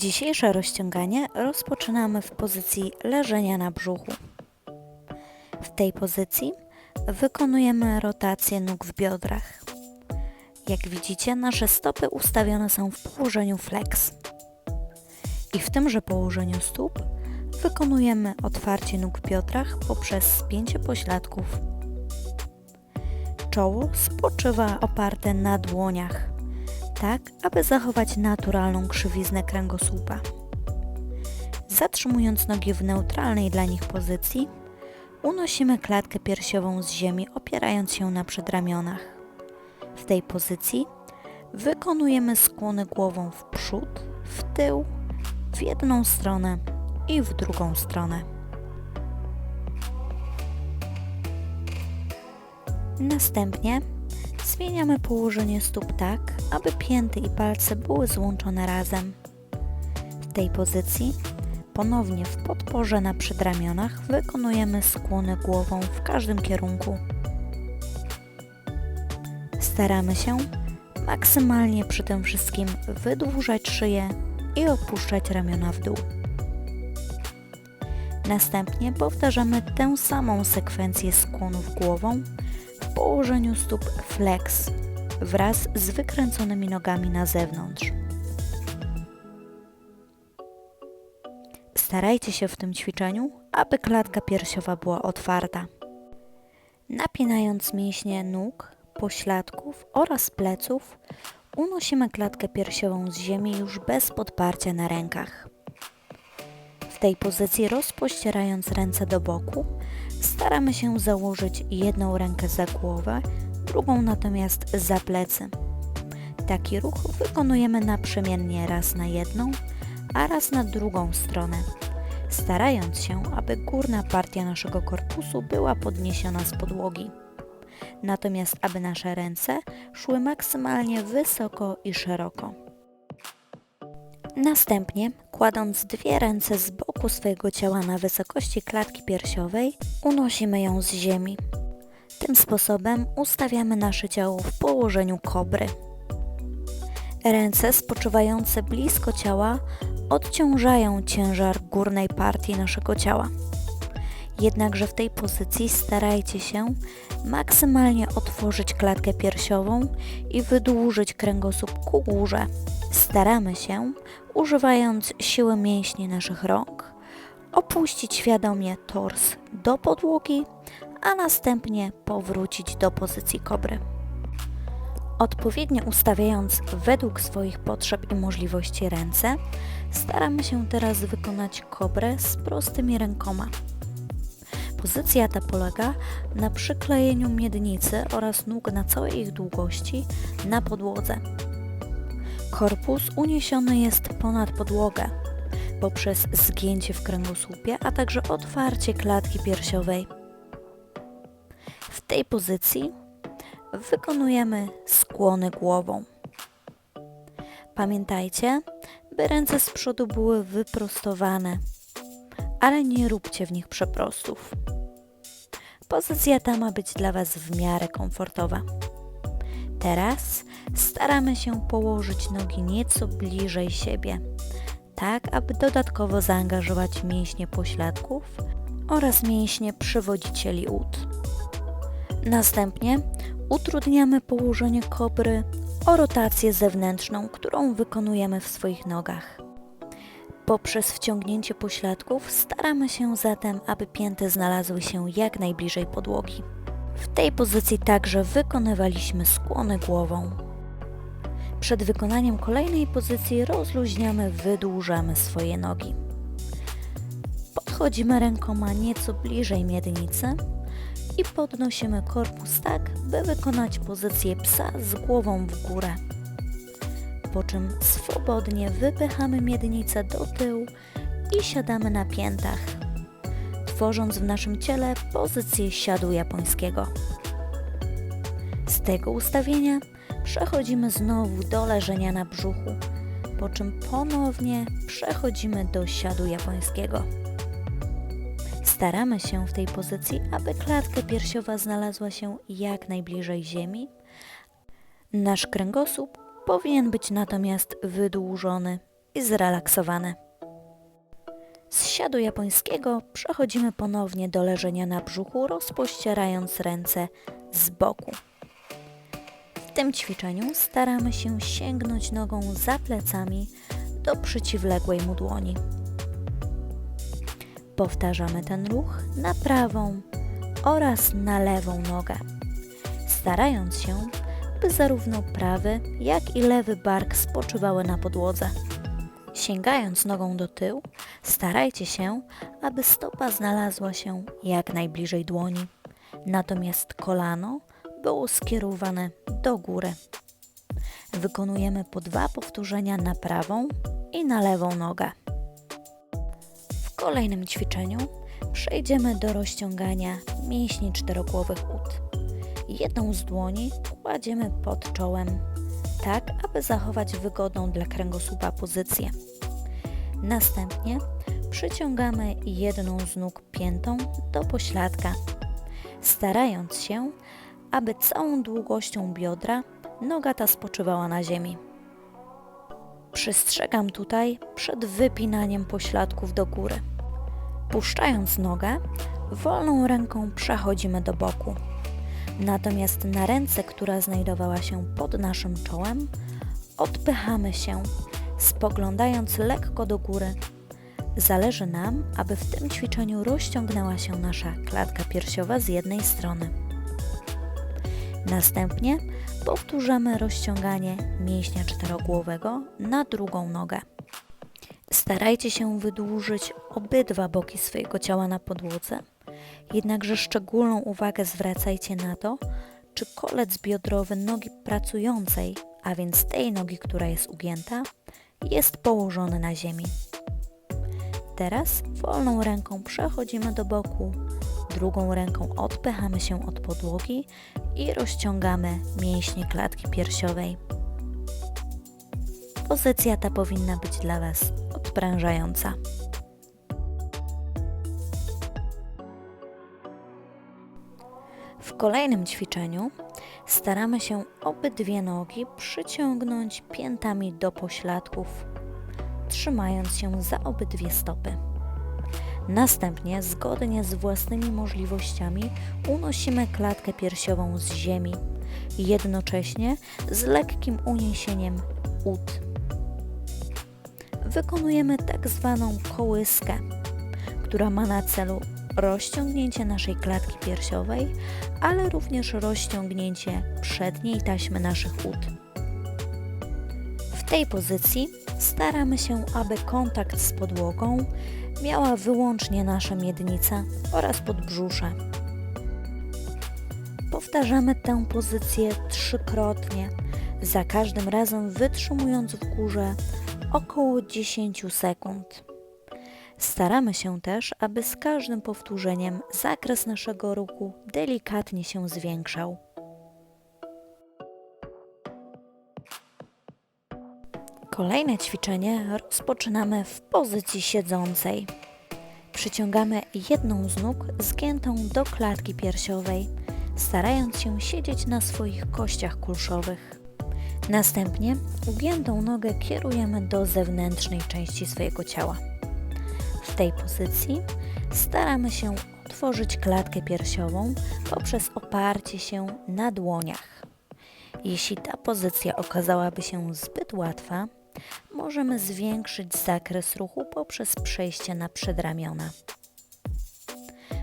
Dzisiejsze rozciąganie rozpoczynamy w pozycji leżenia na brzuchu. W tej pozycji wykonujemy rotację nóg w biodrach. Jak widzicie, nasze stopy ustawione są w położeniu flex. I w tymże położeniu stóp wykonujemy otwarcie nóg w biodrach poprzez spięcie pośladków. Czoło spoczywa oparte na dłoniach tak aby zachować naturalną krzywiznę kręgosłupa. Zatrzymując nogi w neutralnej dla nich pozycji, unosimy klatkę piersiową z ziemi, opierając się na przedramionach. W tej pozycji wykonujemy skłony głową w przód, w tył, w jedną stronę i w drugą stronę. Następnie Zmieniamy położenie stóp tak, aby pięty i palce były złączone razem. W tej pozycji ponownie w podporze na przedramionach wykonujemy skłony głową w każdym kierunku. Staramy się maksymalnie przy tym wszystkim wydłużać szyję i opuszczać ramiona w dół. Następnie powtarzamy tę samą sekwencję skłonów głową położeniu stóp flex wraz z wykręconymi nogami na zewnątrz. Starajcie się w tym ćwiczeniu, aby klatka piersiowa była otwarta. Napinając mięśnie nóg, pośladków oraz pleców, unosimy klatkę piersiową z ziemi już bez podparcia na rękach. W tej pozycji rozpościerając ręce do boku, staramy się założyć jedną rękę za głowę, drugą natomiast za plecy. Taki ruch wykonujemy naprzemiennie raz na jedną, a raz na drugą stronę, starając się, aby górna partia naszego korpusu była podniesiona z podłogi. Natomiast aby nasze ręce szły maksymalnie wysoko i szeroko. Następnie, kładąc dwie ręce z boku swojego ciała na wysokości klatki piersiowej, unosimy ją z ziemi. Tym sposobem ustawiamy nasze ciało w położeniu kobry. Ręce spoczywające blisko ciała odciążają ciężar górnej partii naszego ciała. Jednakże w tej pozycji starajcie się maksymalnie otworzyć klatkę piersiową i wydłużyć kręgosłup ku górze. Staramy się, używając siły mięśni naszych rąk, opuścić świadomie tors do podłogi, a następnie powrócić do pozycji kobry. Odpowiednio ustawiając według swoich potrzeb i możliwości ręce, staramy się teraz wykonać kobrę z prostymi rękoma. Pozycja ta polega na przyklejeniu miednicy oraz nóg na całej ich długości na podłodze. Korpus uniesiony jest ponad podłogę poprzez zgięcie w kręgosłupie, a także otwarcie klatki piersiowej. W tej pozycji wykonujemy skłony głową. Pamiętajcie, by ręce z przodu były wyprostowane, ale nie róbcie w nich przeprostów. Pozycja ta ma być dla Was w miarę komfortowa. Teraz staramy się położyć nogi nieco bliżej siebie, tak aby dodatkowo zaangażować mięśnie pośladków oraz mięśnie przywodzicieli ud. Następnie utrudniamy położenie kobry o rotację zewnętrzną, którą wykonujemy w swoich nogach. Poprzez wciągnięcie pośladków staramy się zatem, aby pięty znalazły się jak najbliżej podłogi. W tej pozycji także wykonywaliśmy skłony głową. Przed wykonaniem kolejnej pozycji rozluźniamy, wydłużamy swoje nogi. Podchodzimy rękoma nieco bliżej miednicy i podnosimy korpus tak, by wykonać pozycję psa z głową w górę. Po czym swobodnie wypychamy miednicę do tyłu i siadamy na piętach, tworząc w naszym ciele pozycję siadu japońskiego. Z tego ustawienia przechodzimy znowu do leżenia na brzuchu, po czym ponownie przechodzimy do siadu japońskiego. Staramy się w tej pozycji, aby klatka piersiowa znalazła się jak najbliżej ziemi. Nasz kręgosłup powinien być natomiast wydłużony i zrelaksowany. Z siadu japońskiego przechodzimy ponownie do leżenia na brzuchu, rozpościerając ręce z boku. W tym ćwiczeniu staramy się sięgnąć nogą za plecami do przeciwległej mu dłoni. Powtarzamy ten ruch na prawą oraz na lewą nogę, starając się, by zarówno prawy, jak i lewy bark spoczywały na podłodze. Sięgając nogą do tyłu, starajcie się, aby stopa znalazła się jak najbliżej dłoni, natomiast kolano było skierowane do góry. Wykonujemy po dwa powtórzenia na prawą i na lewą nogę. W kolejnym ćwiczeniu przejdziemy do rozciągania mięśni czterogłowych ud. Jedną z dłoni kładziemy pod czołem, tak aby zachować wygodną dla kręgosłupa pozycję. Następnie przyciągamy jedną z nóg piętą do pośladka, starając się, aby całą długością biodra noga ta spoczywała na ziemi. Przestrzegam tutaj przed wypinaniem pośladków do góry. Puszczając nogę, wolną ręką przechodzimy do boku. Natomiast na ręce, która znajdowała się pod naszym czołem, odpychamy się, spoglądając lekko do góry. Zależy nam, aby w tym ćwiczeniu rozciągnęła się nasza klatka piersiowa z jednej strony. Następnie powtórzamy rozciąganie mięśnia czterogłowego na drugą nogę. Starajcie się wydłużyć obydwa boki swojego ciała na podłodze, jednakże szczególną uwagę zwracajcie na to, czy kolec biodrowy nogi pracującej, a więc tej nogi, która jest ugięta, jest położony na ziemi. Teraz wolną ręką przechodzimy do boku, drugą ręką odpychamy się od podłogi i rozciągamy mięśnie klatki piersiowej. Pozycja ta powinna być dla Was odprężająca. W kolejnym ćwiczeniu staramy się obydwie nogi przyciągnąć piętami do pośladków, trzymając się za obydwie stopy. Następnie, zgodnie z własnymi możliwościami, unosimy klatkę piersiową z ziemi, jednocześnie z lekkim uniesieniem ud. Wykonujemy tak zwaną kołyskę, która ma na celu rozciągnięcie naszej klatki piersiowej, ale również rozciągnięcie przedniej taśmy naszych ud. W tej pozycji staramy się, aby kontakt z podłogą miała wyłącznie nasza miednica oraz podbrzusze. Powtarzamy tę pozycję trzykrotnie, za każdym razem wytrzymując w górze około 10 sekund. Staramy się też, aby z każdym powtórzeniem zakres naszego ruchu delikatnie się zwiększał. Kolejne ćwiczenie rozpoczynamy w pozycji siedzącej. Przyciągamy jedną z nóg zgiętą do klatki piersiowej, starając się siedzieć na swoich kościach kulszowych. Następnie ugiętą nogę kierujemy do zewnętrznej części swojego ciała. W tej pozycji staramy się otworzyć klatkę piersiową poprzez oparcie się na dłoniach. Jeśli ta pozycja okazałaby się zbyt łatwa, możemy zwiększyć zakres ruchu poprzez przejście na przedramiona.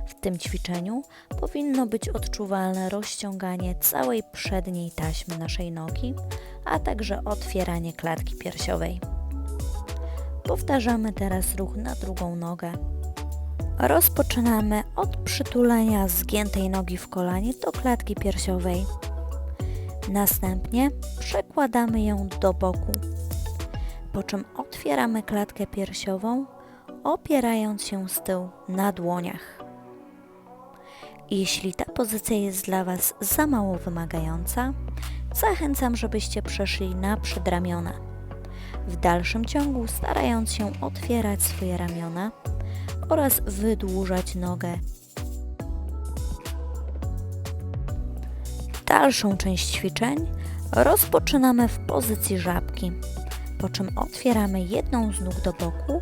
W tym ćwiczeniu powinno być odczuwalne rozciąganie całej przedniej taśmy naszej nogi, a także otwieranie klatki piersiowej. Powtarzamy teraz ruch na drugą nogę. Rozpoczynamy od przytulenia zgiętej nogi w kolanie do klatki piersiowej. Następnie przekładamy ją do boku, po czym otwieramy klatkę piersiową, opierając się z tyłu na dłoniach. Jeśli ta pozycja jest dla Was za mało wymagająca, zachęcam, żebyście przeszli na przedramiona. W dalszym ciągu starając się otwierać swoje ramiona oraz wydłużać nogę. Dalszą część ćwiczeń rozpoczynamy w pozycji żabki, po czym otwieramy jedną z nóg do boku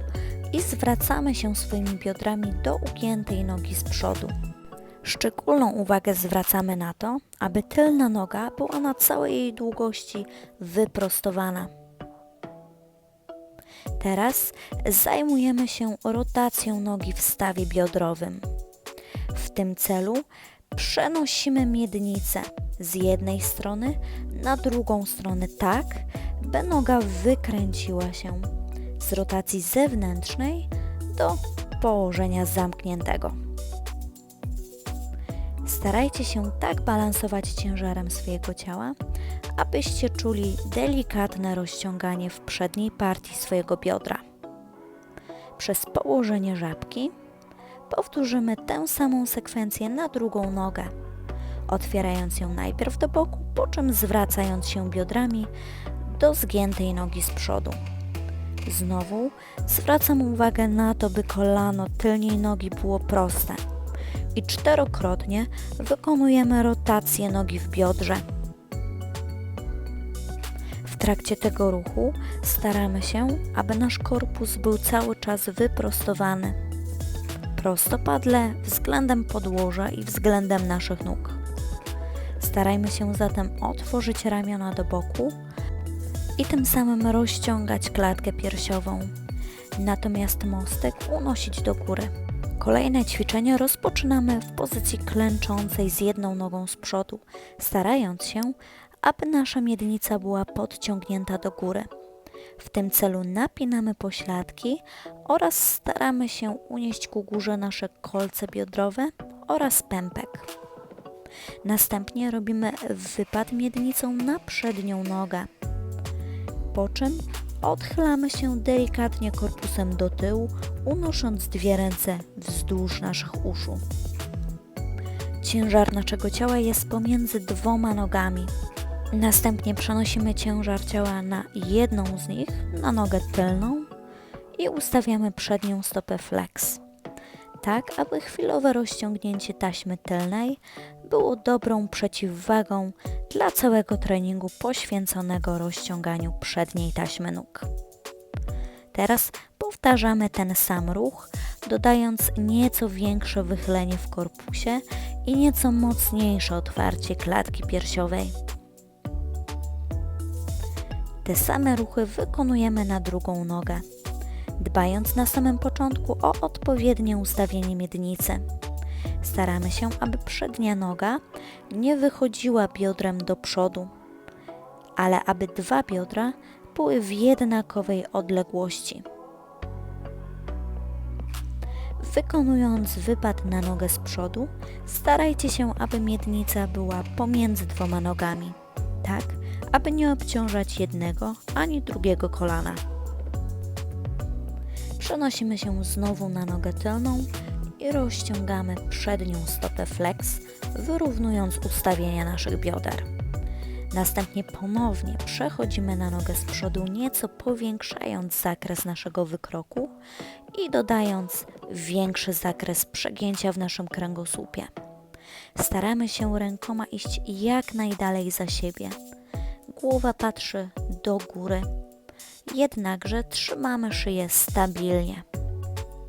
i zwracamy się swoimi biodrami do ugiętej nogi z przodu. Szczególną uwagę zwracamy na to, aby tylna noga była na całej jej długości wyprostowana. Teraz zajmujemy się rotacją nogi w stawie biodrowym. W tym celu przenosimy miednicę z jednej strony na drugą stronę tak, by noga wykręciła się z rotacji zewnętrznej do położenia zamkniętego. Starajcie się tak balansować ciężarem swojego ciała, abyście czuli delikatne rozciąganie w przedniej partii swojego biodra. Przez położenie żabki powtórzymy tę samą sekwencję na drugą nogę, otwierając ją najpierw do boku, po czym zwracając się biodrami do zgiętej nogi z przodu. Znowu zwracam uwagę na to, by kolano tylnej nogi było proste i czterokrotnie wykonujemy rotację nogi w biodrze. W trakcie tego ruchu staramy się, aby nasz korpus był cały czas wyprostowany, prostopadle względem podłoża i względem naszych nóg. Starajmy się zatem otworzyć ramiona do boku i tym samym rozciągać klatkę piersiową, natomiast mostek unosić do góry. Kolejne ćwiczenie rozpoczynamy w pozycji klęczącej z jedną nogą z przodu, starając się, aby nasza miednica była podciągnięta do góry. W tym celu napinamy pośladki oraz staramy się unieść ku górze nasze kolce biodrowe oraz pępek. Następnie robimy wypad miednicą na przednią nogę, po czym odchylamy się delikatnie korpusem do tyłu, unosząc dwie ręce wzdłuż naszych uszu. Ciężar naszego ciała jest pomiędzy dwoma nogami. Następnie przenosimy ciężar ciała na jedną z nich, na nogę tylną i ustawiamy przednią stopę flex. Tak, aby chwilowe rozciągnięcie taśmy tylnej było dobrą przeciwwagą dla całego treningu poświęconego rozciąganiu przedniej taśmy nóg. Teraz powtarzamy ten sam ruch, dodając nieco większe wychylenie w korpusie i nieco mocniejsze otwarcie klatki piersiowej. Te same ruchy wykonujemy na drugą nogę, dbając na samym początku o odpowiednie ustawienie miednicy. Staramy się, aby przednia noga nie wychodziła biodrem do przodu, ale aby dwa biodra były w jednakowej odległości. Wykonując wypad na nogę z przodu, starajcie się, aby miednica była pomiędzy dwoma nogami, tak aby nie obciążać jednego ani drugiego kolana. Przenosimy się znowu na nogę tylną i rozciągamy przednią stopę flex, wyrównując ustawienia naszych bioder. Następnie ponownie przechodzimy na nogę z przodu, nieco powiększając zakres naszego wykroku i dodając większy zakres przegięcia w naszym kręgosłupie. Staramy się rękoma iść jak najdalej za siebie. Głowa patrzy do góry, jednakże trzymamy szyję stabilnie.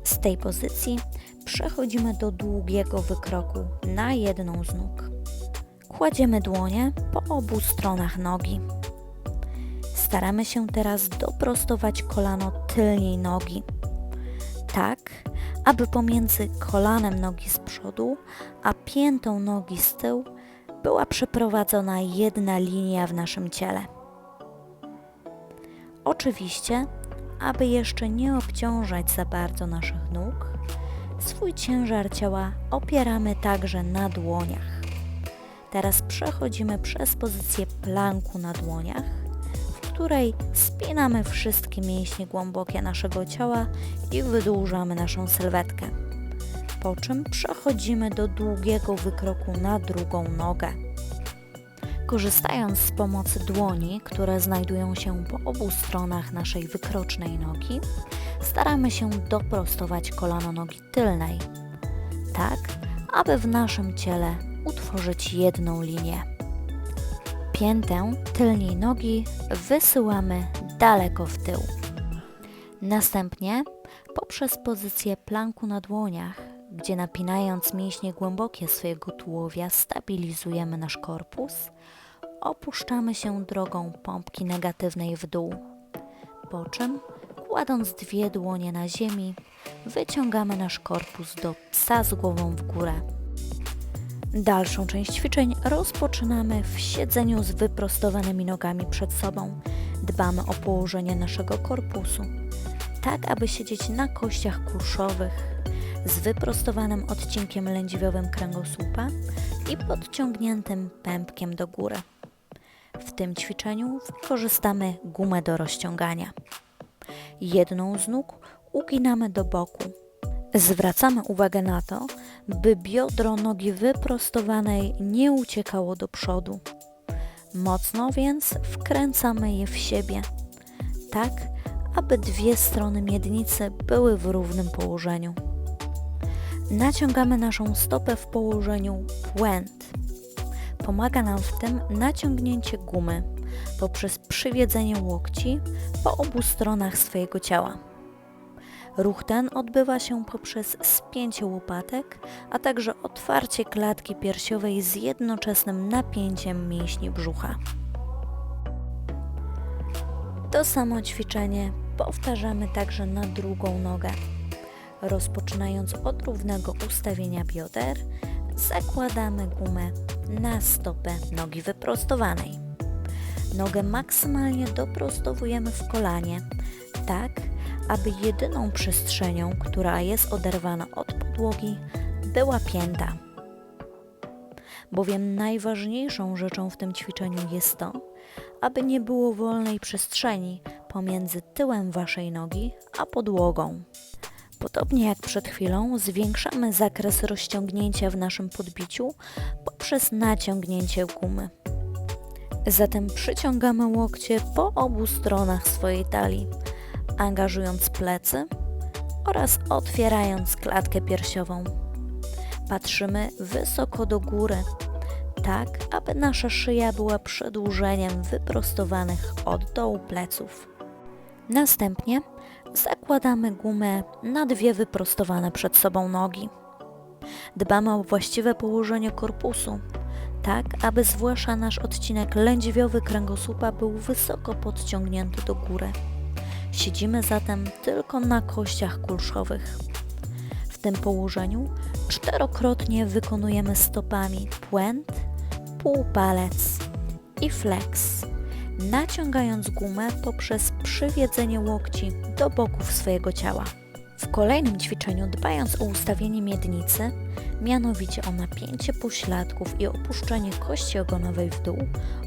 Z tej pozycji przechodzimy do długiego wykroku na jedną z nóg. Kładziemy dłonie po obu stronach nogi. Staramy się teraz doprostować kolano tylnej nogi, tak aby pomiędzy kolanem nogi z przodu a piętą nogi z tyłu była przeprowadzona jedna linia w naszym ciele. Oczywiście, aby jeszcze nie obciążać za bardzo naszych nóg, swój ciężar ciała opieramy także na dłoniach. Teraz przechodzimy przez pozycję planku na dłoniach, w której spinamy wszystkie mięśnie głębokie naszego ciała i wydłużamy naszą sylwetkę. Po czym przechodzimy do długiego wykroku na drugą nogę. Korzystając z pomocy dłoni, które znajdują się po obu stronach naszej wykrocznej nogi, staramy się doprostować kolano nogi tylnej, tak aby w naszym ciele utworzyć jedną linię. Piętę tylnej nogi wysyłamy daleko w tył. Następnie poprzez pozycję planku na dłoniach, gdzie napinając mięśnie głębokie swojego tułowia stabilizujemy nasz korpus, opuszczamy się drogą pompki negatywnej w dół. Po czym, kładąc dwie dłonie na ziemi, wyciągamy nasz korpus do psa z głową w górę. Dalszą część ćwiczeń rozpoczynamy w siedzeniu z wyprostowanymi nogami przed sobą. Dbamy o położenie naszego korpusu, tak aby siedzieć na kościach kulszowych, z wyprostowanym odcinkiem lędźwiowym kręgosłupa i podciągniętym pępkiem do góry. W tym ćwiczeniu wykorzystamy gumę do rozciągania. Jedną z nóg uginamy do boku. Zwracamy uwagę na to, by biodro nogi wyprostowanej nie uciekało do przodu. Mocno więc wkręcamy je w siebie, tak aby dwie strony miednicy były w równym położeniu. Naciągamy naszą stopę w położeniu puent. Pomaga nam w tym naciągnięcie gumy poprzez przywiedzenie łokci po obu stronach swojego ciała. Ruch ten odbywa się poprzez spięcie łopatek, a także otwarcie klatki piersiowej z jednoczesnym napięciem mięśni brzucha. To samo ćwiczenie powtarzamy także na drugą nogę. Rozpoczynając od równego ustawienia bioder, zakładamy gumę na stopę nogi wyprostowanej. Nogę maksymalnie doprostowujemy w kolanie, tak aby jedyną przestrzenią, która jest oderwana od podłogi, była pięta. Bowiem najważniejszą rzeczą w tym ćwiczeniu jest to, aby nie było wolnej przestrzeni pomiędzy tyłem waszej nogi a podłogą. Podobnie jak przed chwilą, zwiększamy zakres rozciągnięcia w naszym podbiciu poprzez naciągnięcie gumy. Zatem przyciągamy łokcie po obu stronach swojej talii, angażując plecy oraz otwierając klatkę piersiową. Patrzymy wysoko do góry, tak aby nasza szyja była przedłużeniem wyprostowanych od dołu pleców. Następnie zakładamy gumę na dwie wyprostowane przed sobą nogi. Dbamy o właściwe położenie korpusu, tak aby zwłaszcza nasz odcinek lędźwiowy kręgosłupa był wysoko podciągnięty do góry. Siedzimy zatem tylko na kościach kulszowych. W tym położeniu czterokrotnie wykonujemy stopami puent, półpalec i flex, naciągając gumę poprzez przywiedzenie łokci do boków swojego ciała. W kolejnym ćwiczeniu dbając o ustawienie miednicy, mianowicie o napięcie pośladków i opuszczenie kości ogonowej w dół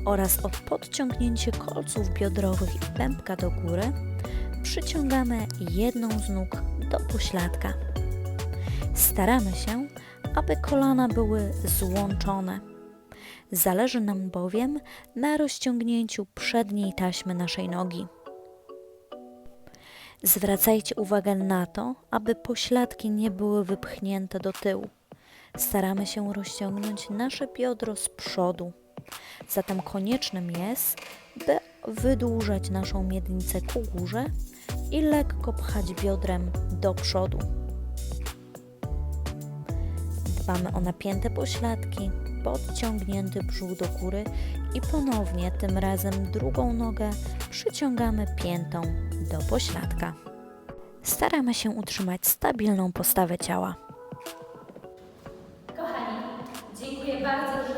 oraz o podciągnięcie kolców biodrowych i pępka do góry, przyciągamy jedną z nóg do pośladka. Staramy się, aby kolana były złączone. Zależy nam bowiem na rozciągnięciu przedniej taśmy naszej nogi. Zwracajcie uwagę na to, aby pośladki nie były wypchnięte do tyłu. Staramy się rozciągnąć nasze biodro z przodu. Zatem koniecznym jest, by wydłużać naszą miednicę ku górze i lekko pchać biodrem do przodu. Dbamy o napięte pośladki, podciągnięty brzuch do góry i ponownie tym razem drugą nogę przyciągamy piętą do pośladka. Staramy się utrzymać stabilną postawę ciała. Kochani, dziękuję bardzo